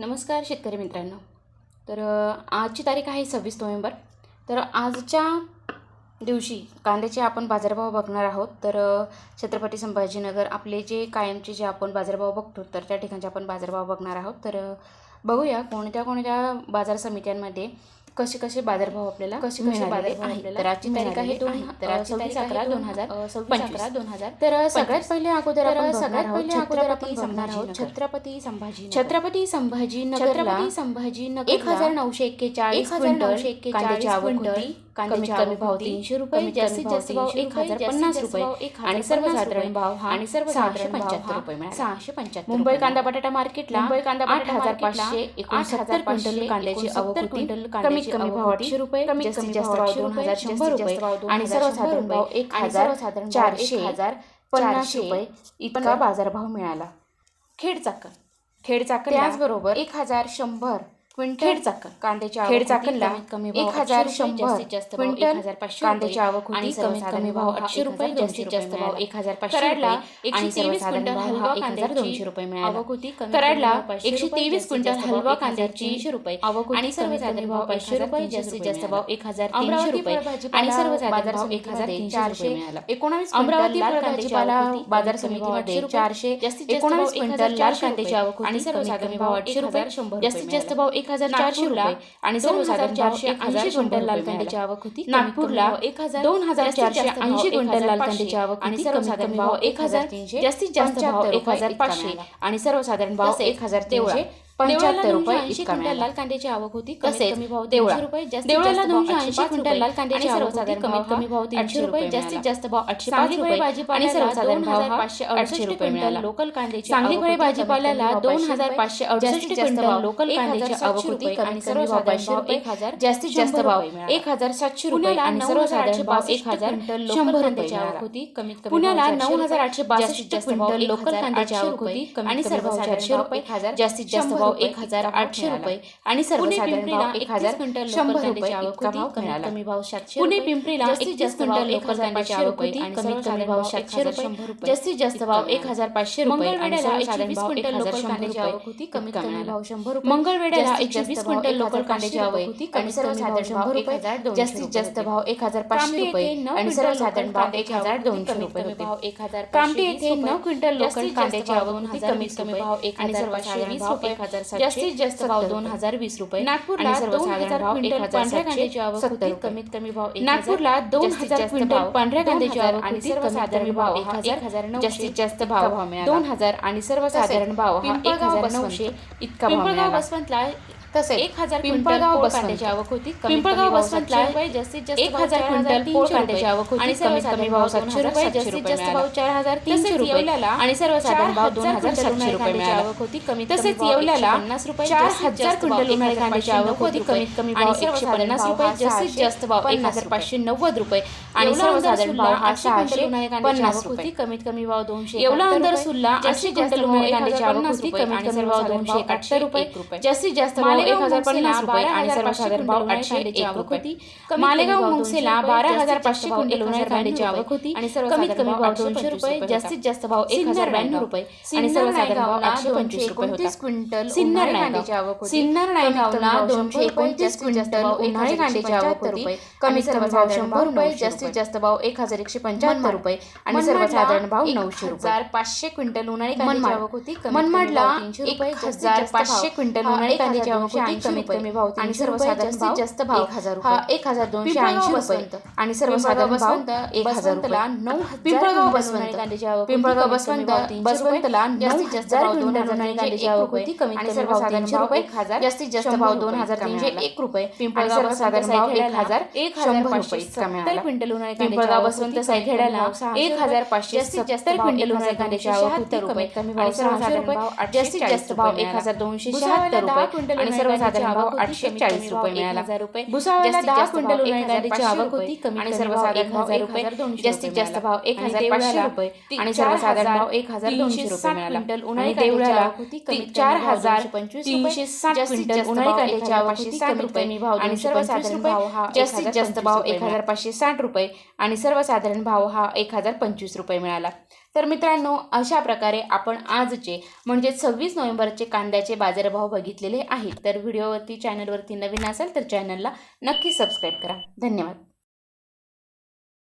नमस्कार शेतकरी मित्रांनो. तर आजची तारीख आहे सव्वीस नोव्हेंबर. तर आजच्या दिवशी कांद्याचे आपण बाजारभाव बघणार आहोत. तर छत्रपती संभाजीनगर आपले जे कायमचे जे आपण बाजारभाव बघतो तर त्या ठिकाणचे आपण बाजारभाव बघणार आहोत. तर बघूया कोणत्या कोणत्या बाजार समित्यांमध्ये कसे कसे बाजारभाव आपल्याला कसे कसे बाजारभाव आपल्याला तर आजची तारीख आहे. दोन तर तारीख अकरा दोन हजार सव्वीस अकरा दोन हजार तर सगळ्यात पहिले अगोदर आपण सगळ्यात पहिले अगोदर आपण बघणार आहोत छत्रपती संभाजी छत्रपती संभाजी छत्रपती संभाजी एक हजार नऊशे एक्केचाळीस एक हजार नऊशे एक्केचाळीस क्विंटल कमीत कमी भाव तीनशे रुपये जास्तीत जास्त भाव एक हजार पन्नास रुपये आणि सर्वसाधारण भाव हा आणि सर्वसाधारण पंच्याहत्तर रुपये सहाशे पंच्याहत्तर मुंबई कांदा बटाटा मार्केटला मुंबई कांदा आठ हजार पाचशे एकोणसत्तर क्विंटल कांद्याची आवक क्विंटल कमीत कमी भाव आठशे रुपये कमीत कमी जास्त भाव दोन हजार शंभर रुपये. आणि सर्वसाधारण भाव एक हजार चारशे हजार पन्नास रुपये इतका बाजारभाव मिळाला खेड चाकण खेड चाकण त्याचबरोबर एक हजार शंभर क्विंटल खेड चाकण. कांद्याच्या खेड चाकणला कमी एक हजार शंभर जास्त क्विंटल कांद्याची आवक आणि कमीत कमी भाव आठशे रुपये जास्तीत जास्त भाव एक हजार पाचशे कराडला एकशे तेवीस क्विंटल हलवा एक हजार दोनशे रुपये मिळाला. आवक होती. कराडला एकशे तेवीस क्विंटल हलवा कांद्याची तीनशे रुपये. आवक आणि सर्वसाधारण भाव पाचशे रुपये जास्तीत जास्त भाव एक हजार तीनशे रुपये. आणि सर्वसाधारण भाव एक हजार चारशे मिळाला. एकोणावीस अमरावती भाजीपाला बाजार समितीमध्ये चारशे जास्तीत एकोणावीस क्विंटल लाल कांद्याची आवक आणि सर्वसाधारण भाव आठशे रुपये जास्तीत जास्त भाव एक हजार चारशे रुपये आणि सर्वसाधारण चारशे ऐंशी क्विंटल लाल कांद्याची आवक होती नागपूरला एक हजार दोन हजार चारशे ऐंशी क्विंटल लाल कांद्याची आवक आणि सर्वसाधारण भाव एक हजार तीनशे जास्तीत जास्त भाव एक हजार पाचशे आणि सर्वसाधारण भाव एक हजार तीनशे पंच्याहत्तर रुपये मिळाला. लाल कांद्याची आवक होती. देवळा रुपये देवळाला दोनशे ऐंशी क्विंटल लाल कांद्याची आवक होती. कमीत कमी भाव तीनशे रुपये जास्तीत जास्त भाव आठशे पाच रुपये आणि सर्वसाधारण भाव पाचशे अडुसष्ट रुपये मिळाला. लोकल कांद्याची सांगलीकडे भाजीपाल्याला दोन हजार पाचशे अडुसष्ट क्विंटल लोकल कांद्याची आवक होती. आणि सर्वसाधारण भाव एक हजार जास्तीत जास्त भाव एक हजार सातशे रुपये आणि सर्वसाधारण भाव एक हजार शंभर रुपयाची आवक होती. कमीत कमी पुण्याला नऊ हजार आठशे बासष्ट क्विंटल लोकल कांद्याची आवक होती आणि सर्वसाधारण चारशे रुपये जास्तीत जास्त भाव एक हजार आठशे रुपये. आणि सर्वसाधारण भाव एक हजार क्विंटल शंभर रुपये इतका भाव मिळाला. कमी भाव सातशे पुणे पिंपरीला क्विंटल आणि कमीत कमी भाव सातशे रुपये. जास्तीत जास्त भाव एक हजार पाचशे रुपये. आणि सर्वसाधारण भाव एक हजार क्विंटल आवक होती कमीत कमी भाव शंभर रुपये. मंगळवेढ्याला एकशे वीस क्विंटल लोकल कांद्याची आवक होती आणि सर्वसाधारण भाव एक हजार जास्तीत जास्त भाव एक हजार पाचशे रुपये आणि सर्वसाधारण भाव एक हजार दोनशे रुपये भाव एक हजार कामठी येथे नऊ क्विंटल लोकल कांद्याची आवक होती कमीत कमी भाव एक हजार सर्वसाधारण भाव एक हजार जास्तीत जास्त भाव दोन हजार वीस रुपये नागपूरला एक हजार कांद्याची आवक होती कमीत कमी भाव नागपूरला दोन हजार क्विंटल पांढऱ्या कांद्याची आवक आणि सर्वसाधारण भाव एक हजार जास्तीत जास्त भाव दोन हजार आणि सर्वसाधारण भाव हा एक हजार नऊशे इतका मिळाला. बसवंतला तसे एक हजार पिंपळगाव कांद्याची आवक होती. पिंपळगाव जास्तीत जास्त एक हजार क्विंटल पोळ कांद्याची आवक होती. आणि सर्वसाधारण भाव सातशे रुपये जास्तीत जास्त भाव चार हजार तीनशे रुपये. आणि सर्वसाधारण भाव दोन हजार सातशे रुपये आवक होती. कमी तसेच येवल्याला पन्नास रुपये चार हजार क्विंटल उन्हाळी कांद्याची आवक होती. कमीत कमी भाव एकशे पन्नास रुपये जास्तीत जास्त भाव एक हजार पाचशे नव्वद रुपये. आणि सर्वसाधारण भाव सहाशे पन्नास रुपये. कमीत कमी भाव दोनशे येवला अंदर सुल्ला जास्तीत जास्त उन्हाळी कांद्याची आवक होती कमीत कमी भाव दोनशे एकाहत्तर रुपये. जास्तीत जास्त भाव एक हजार पन्नास रुपये आणि सर्वसाधारण भाव आठशे एक रुपये मालेगाव मुंगसेला बारा हजार पाचशे क्विंटल उन्हाळी कांद्याची आवक होती. आणि कमीत कमी भाव दोनशे रुपये जास्तीत जास्त भाव एक हजार ब्याण्णव रुपये आणि सर्वसाधारण भाव आठशे पंचवीस रुपये होता. क्विंटल सिन्नर नायगाव सिन्नर नायगावला दोनशे एकोणतीस क्विंटल उन्हाळी कांद्याची आवक होती. कमीत कमी भाव शंभर रुपये जास्तीत जास्त भाव एक हजार एकशे पंच्याहत्तर रुपये आणि सर्वसाधारण भाव नऊशे रुपये. पाचशे क्विंटल उन्हाळी कांद्याची आवक होती. मनमाडला एक हजार पाचशे क्विंटल उन्हाळी कांद्याची आवक होती कमीत कमी भाव आणि सर्वसाधारण जास्तीत जास्त भाव हा एक हजार दोनशे ऐंशी रुपये. आणि सर्वसाधारण भाव एक हजार रुपये. नऊ पिंपळगाव बसवंत पिंपळगाव बसवंत बसवंतला जास्तीत जास्त भाव दोन हजार कांद्याची आवक होती कमीत कमी सर्वसाधारण भाव एक हजार जास्तीत जास्त भाव दोन हजार तीनशे एक रुपये. पिंपळगाव सर्वसाधारण भाव एक हजार एक रुपये इतका मिळाला क्विंटल उन्हाळी पिंपळगाव बसवंत सायखेड्याला एक हजार पाचशे सत्तर क्विंटल उन्हाळी कांद्याची आवक होती कमीत कमी भाव सहाशे रुपये. जास्तीत जास्त भाव एक हजार दोनशे शहात्तर रुपये आणि सर्वसाधारण भाव आठशे चाळीस रुपये मिळाला. भुसावळला दहा क्विंटल उन्हाळी कांद्याची आवक होती कमी आणि सर्वसाधारण भाव एक हजार जास्तीत जास्त भाव एक हजार पाचशे रुपये आणि सर्वसाधारण भाव एक हजार दोनशे रुपये मिळाला. आणि देवळाला चार हजार तीनशे साठ क्विंटल उन्हाळी कांद्याची आवक होती साठ रुपये. भाव आणि सर्वसाधारण भाव हा जास्तीत जास्त भाव एक हजार पाचशे साठ रुपये आणि सर्वसाधारण भाव हा एक हजार पंचवीस रुपये मिळाला. तर मित्रांनो अशा प्रकारे आपण आजचे म्हणजे सव्वीस नोव्हेंबरचे कांद्याचे बाजारभाव बघितलेले आहेत. तर व्हिडिओवरती चॅनलवरती नवीन असेल तर चॅनलला नक्की सबस्क्राईब करा. धन्यवाद.